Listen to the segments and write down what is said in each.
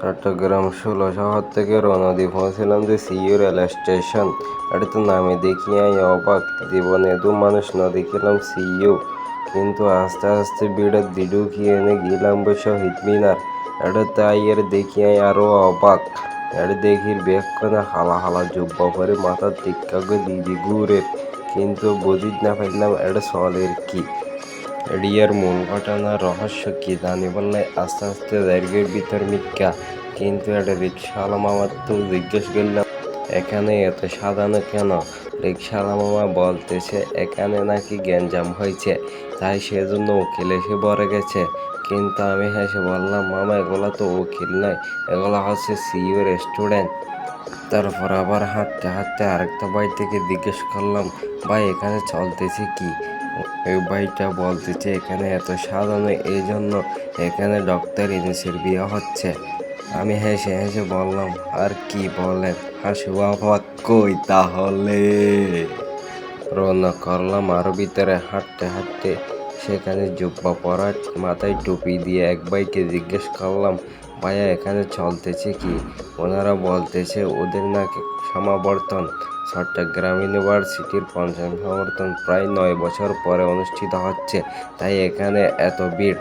চট্টগ্রাম ষোলো শহর থেকে রওনা দিয়ে পৌঁছলাম যে সিইউ রেল স্টেশন। এটা তো নামে দেখি অবাক। জীবনে দু মানুষ না দেখিলাম সিইউ। কিন্তু আস্তে আস্তে ভিড়ের দিডু কি এনে গেলাম শহীদ মিনার এটা তাই এর দেখি আমি আরও অবাক। এটা দেখি বেক্ষণে হালা হালা জুব্বা পরে মাথার টিক্কাকে দিদি ঘুরে কিন্তু বুঝিত না পাইলাম এটা সলের কি। এডিয়ার মূল ঘটনার রহস্য কি জানি বললে আস্তে আস্তে দৈর্ঘ্যের ভিতর মিথ্যা কিন্তু এটা রিক্সাওয়ালা মামার তো জিজ্ঞেস করলাম এখানে এত সাজানো কেন? রিক্সাওয়ালা মামা বলতেছে, এখানে নাকি গ্যাঞ্জাম হয়েছে, তাই সেজন্য উকিল এসে বরে গেছে। কিন্তু আমি হেসে বললাম, মামা, এগুলো তো উকিল নয়, এগুলো হচ্ছে সিইও রেস্টুরেন্ট। তারপর আবার হাঁটতে হাঁটতে আরেকটা ভাই থেকে জিজ্ঞেস করলাম, ভাই, এখানে চলতেছে কি? ভাইটা বলতেছে এখানে এত সাজানো, এই জন্য এখানে ডক্টর ইনিসের বিয়ে হচ্ছে। আমি হেসে হেসে বললাম, আর কি বলেন? হাসু বাবা কই তাহলে? রওনা করলাম আরও ভিতরে, হাঁটতে হাঁটতে সেখানে জুব্বা পরা মাথায় টুপি দিয়ে এক ভাইকে জিজ্ঞেস করলাম, ভাইয়া, এখানে চলতেছে কি? ওনারা বলতেছে, ওদের নাকি সমাবর্তন। চট্টগ্রাম ইউনিভার্সিটির পঞ্চম সমাবর্তন প্রায় নয় বছর পরে অনুষ্ঠিত হচ্ছে, তাই এখানে এত ভিড়।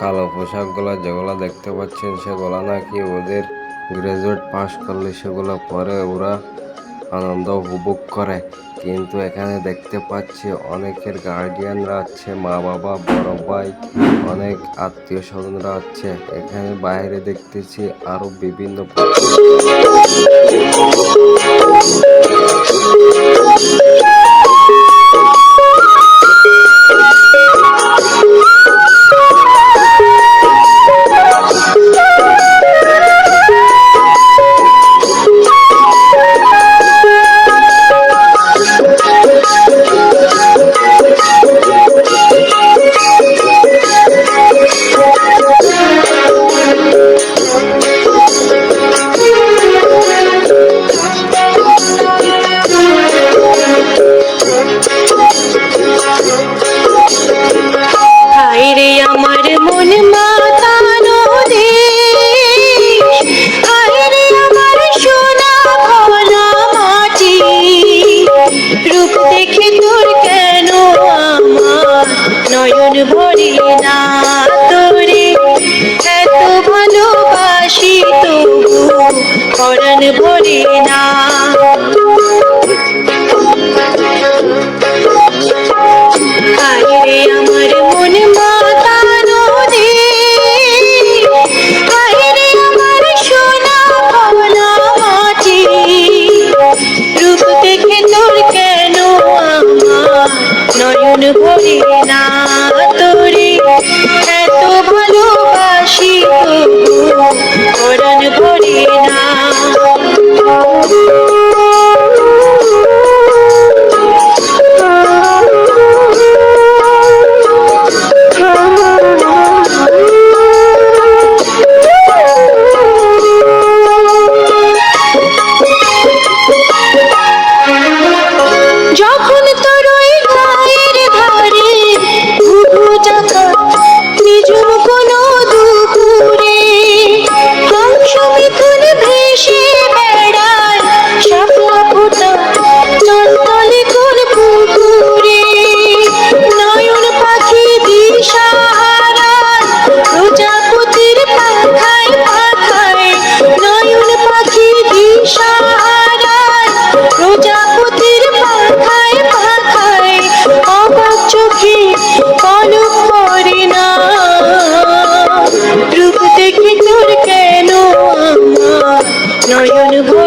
কালো পোশাকগুলো যেগুলো দেখতে পাচ্ছেন, সেগুলো নাকি ওদের গ্রাজুয়েট পাশ করলে সেগুলো পরে ওরা আনন্দ উপভোগ করে। কিন্তু এখানে দেখতে পাচ্ছি অনেকের গার্ডিয়ানরা আছে, মা বাবা, বড় ভাই, অনেক আত্মীয় স্বজনরা আছে। এখানে বাইরে দেখতেছি আরও বিভিন্ন হায়রে আমার মন মাতানো দেশ হায়রে আমার কেন আমার নয়ন ভরে না তোরে? এত ভালোবাসি তবু, পরাণ ভরে নয়ন ভরে না তোরে এত ভালোবাসি তবু। পরাণ ভরে নয়ন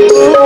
Oh